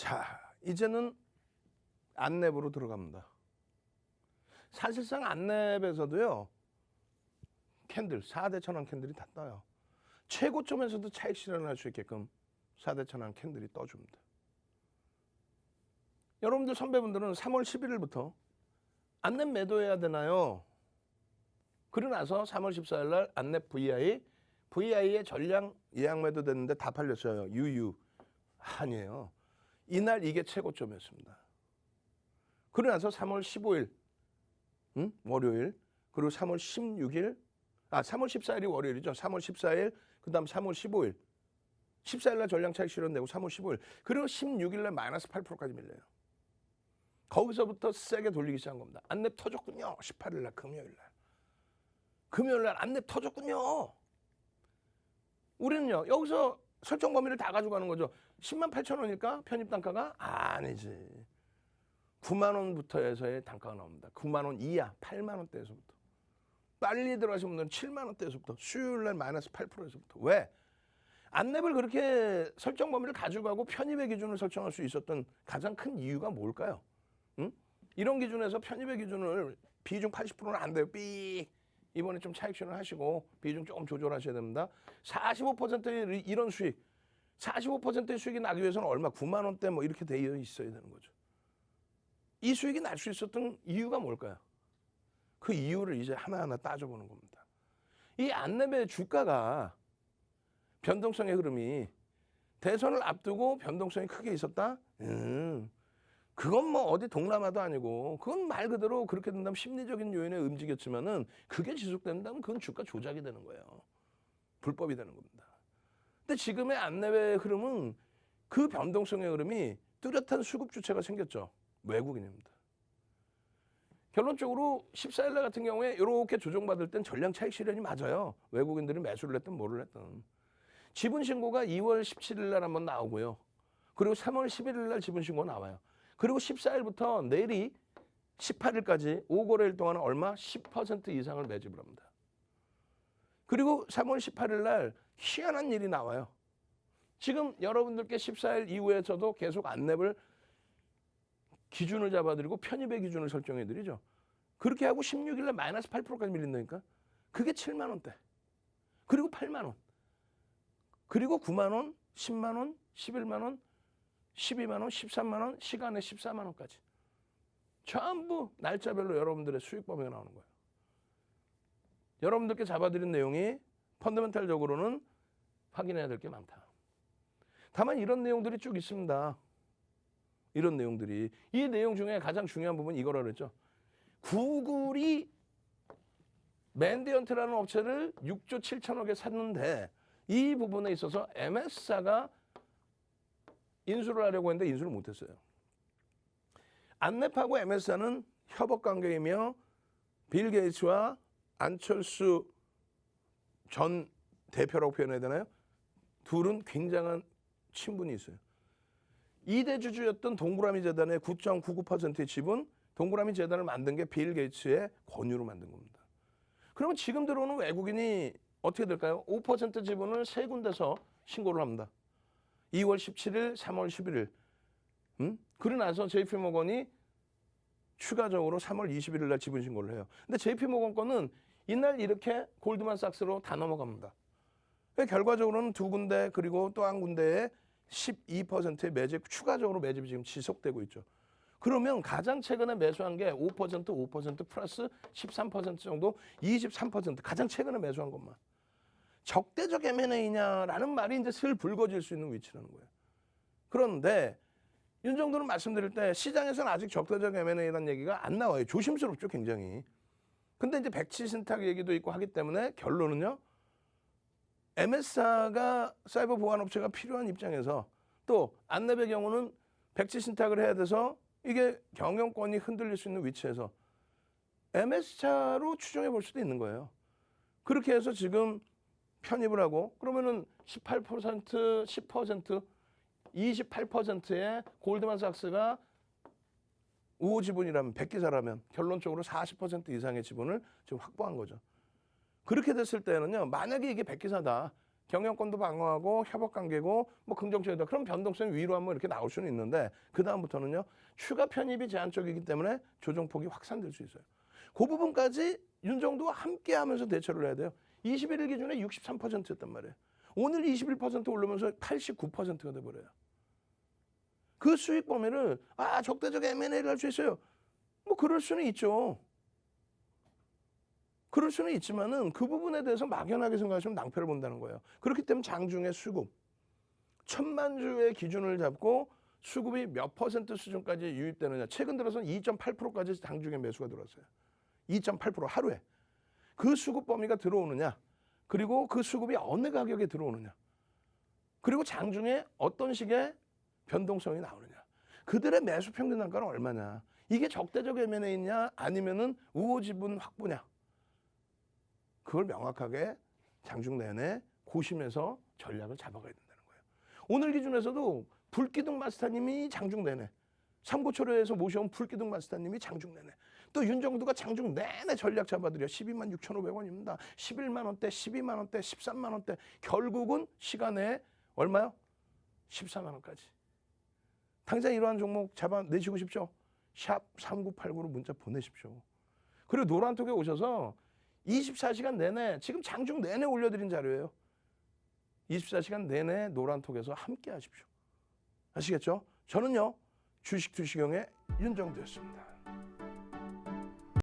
자, 이제는 안랩으로 들어갑니다. 사실상 안랩에서도요, 캔들, 4대 천왕 캔들이 다 떠요. 최고점에서도 차익 실현할 수 있게끔 4대 천왕 캔들이 떠줍니다. 여러분들 선배분들은 3월 11일부터 안랩 매도해야 되나요? 그러고 나서 3월 14일 날 안랩 VI, VI의 전량 예약 매도 됐는데 다 팔렸어요. 유유. 아니에요. 이날 이게 최고점이었습니다. 그러고 나서 3월 15일, 응? 월요일, 그리고 3월 16일, 아, 3월 14일이 월요일이죠. 3월 14일, 그 다음 3월 15일. 14일 날 전량 차익 실현되고 3월 15일. 그리고 16일 날 마이너스 8%까지 밀려요. 거기서부터 세게 돌리기 시작한 겁니다. 안랩 터졌군요. 18일 날 금요일 날. 금요일 날 안랩 터졌군요. 우리는요, 여기서 설정 범위를 다 가져가는 거죠. 10만 8천 원일까? 편입 단가가? 아니지. 9만 원부터 해서의 단가가 나옵니다. 9만 원 이하, 8만 원대에서부터. 빨리 들어가신 분들은 7만 원대에서부터, 수요일 날 마이너스 8%에서부터. 왜? 안랩을 그렇게 설정 범위를 가져가고 편입의 기준을 설정할 수 있었던 가장 큰 이유가 뭘까요? 응? 이런 기준에서 편입의 기준을 비중 80%는 안 돼요. 삑. 이번에 좀 실현 하시고 비중 조금 조절하셔야 됩니다. 45%의 이런 수익, 45%의 수익이 나기 위해서는 얼마? 9만 원대 뭐 이렇게 되어 있어야 되는 거죠. 이 수익이 날 수 있었던 이유가 뭘까요? 그 이유를 이제 하나하나 따져보는 겁니다. 이 안랩의 주가가 변동성의 흐름이 대선을 앞두고 변동성이 크게 있었다? 음, 그건 뭐 어디 동남아도 아니고 그건 말 그대로 그렇게 된다면 심리적인 요인에 움직였지만은 그게 지속된다면 그건 주가 조작이 되는 거예요. 불법이 되는 겁니다. 근데 지금의 안내의 흐름은 그 변동성의 흐름이 뚜렷한 수급 주체가 생겼죠. 외국인입니다. 결론적으로 14일 날 같은 경우에 이렇게 조정받을 땐 전량 차익 실현이 맞아요. 외국인들이 매수를 했든 뭐를 했든. 지분 신고가 2월 17일 날 한번 나오고요. 그리고 3월 11일 날 지분 신고 나와요. 그리고 14일부터 내일이 18일까지 5거래일 동안은 얼마? 10% 이상을 매집을 합니다. 그리고 3월 18일 날 희한한 일이 나와요. 지금 여러분들께 14일 이후에서도 계속 안랩을 기준을 잡아드리고 편입의 기준을 설정해드리죠. 그렇게 하고 16일 날 마이너스 8%까지 밀린다니까. 그게 7만 원대. 그리고 8만 원. 그리고 9만 원, 10만 원, 11만 원, 12만 원, 13만 원, 시간에 14만 원까지. 전부 날짜별로 여러분들의 수익 범위가 나오는 거예요. 여러분들께 잡아드린 내용이 펀더멘탈적으로는 확인해야 될 게 많다. 다만 이런 내용들이 쭉 있습니다. 이런 내용들이 이 내용 중에 가장 중요한 부분이 이거라 그랬죠. 구글이 맨디언트라는 업체를 6조 7천억에 샀는데 이 부분에 있어서 MS사가 인수를 하려고 했는데 인수를 못했어요. 안랩하고 MS사는 협업 관계이며 빌 게이츠와 안철수 전 대표라고 표현해야 되나요? 둘은 굉장한 친분이 있어요. 이대 주주였던 동그라미 재단의 9.99%의 지분, 동그라미 재단을 만든 게 빌 게이츠의 권유로 만든 겁니다. 그러면 지금 들어오는 외국인이 어떻게 될까요? 5% 지분을 세 군데서 신고를 합니다. 2월 17일, 3월 11일. 음? 그러고 나서 JP 모건이 추가적으로 3월 21일 날 지분 신고를 해요. 근데 JP 모건 거는 이날 이렇게 골드만삭스로 다 넘어갑니다. 결과적으로는 두 군데 그리고 또 한 군데에 12%의 매집 추가적으로 매집이 지금 지속되고 있죠. 그러면 가장 최근에 매수한 게 5% 5% 플러스 13% 정도 23% 가장 최근에 매수한 것만. 적대적 M&A냐라는 말이 이제 슬 불거질 수 있는 위치라는 거예요. 그런데 윤 정도는 말씀드릴 때 시장에서는 아직 적대적 M&A라는 얘기가 안 나와요. 조심스럽죠, 굉장히. 근데 이제 백지 신탁 얘기도 있고 하기 때문에 결론은요. MS사가 사이버 보안 업체가 필요한 입장에서 또 안랩의 경우는 백지 신탁을 해야 돼서 이게 경영권이 흔들릴 수 있는 위치에서 MS차로 추정해 볼 수도 있는 거예요. 그렇게 해서 지금 편입을 하고 그러면은 18% 10% 28%의 골드만삭스가 우호 지분이라면 100기사라면 결론적으로 40% 이상의 지분을 지금 확보한 거죠. 그렇게 됐을 때는요, 만약에 이게 100기사다. 경영권도 방어하고 협업 관계고 뭐 긍정적이다. 그럼 변동성이 위로 한번 이렇게 나올 수는 있는데 그 다음부터는요 추가 편입이 제한적이기 때문에 조정폭이 확산될 수 있어요. 그 부분까지 윤정도와 함께하면서 대처를 해야 돼요. 21일 기준에 63%였단 말이에요. 오늘 21% 오르면서 89%가 돼버려요. 그 수익 범위를 아 적대적 M&A를 할 수 있어요. 뭐 그럴 수는 있죠. 그럴 수는 있지만은 그 부분에 대해서 막연하게 생각하시면 낭패를 본다는 거예요. 그렇기 때문에 장중의 수급 천만 주의 기준을 잡고 수급이 몇 퍼센트 수준까지 유입되느냐. 최근 들어서는 2.8%까지 장중에 매수가 들어왔어요. 2.8% 하루에. 그 수급 범위가 들어오느냐. 그리고 그 수급이 어느 가격에 들어오느냐. 그리고 장중에 어떤 식의 변동성이 나오느냐. 그들의 매수 평균 단가는 얼마냐. 이게 적대적 M&A냐 아니면은 우호 지분 확보냐. 그걸 명확하게 장중 내내 고심해서 전략을 잡아가야 된다는 거예요. 오늘 기준에서도 불기둥 마스터님이 장중 내내 삼고초려에서 모셔온 불기둥 마스터님이 장중 내내 또 윤정두가 장중 내내 전략 잡아드려 12만 6,500원입니다. 11만 원대, 12만 원대, 13만 원대 결국은 시간에 얼마요? 14만 원까지. 당장 이러한 종목 잡아내시고 싶죠? 샵 3989로 문자 보내십시오. 그리고 노란톡에 오셔서 24시간 내내 지금 장중 내내 올려드린 자료예요. 24시간 내내 노란톡에서 함께 하십시오. 아시겠죠? 저는요 주식 투시경의 윤정두였습니다.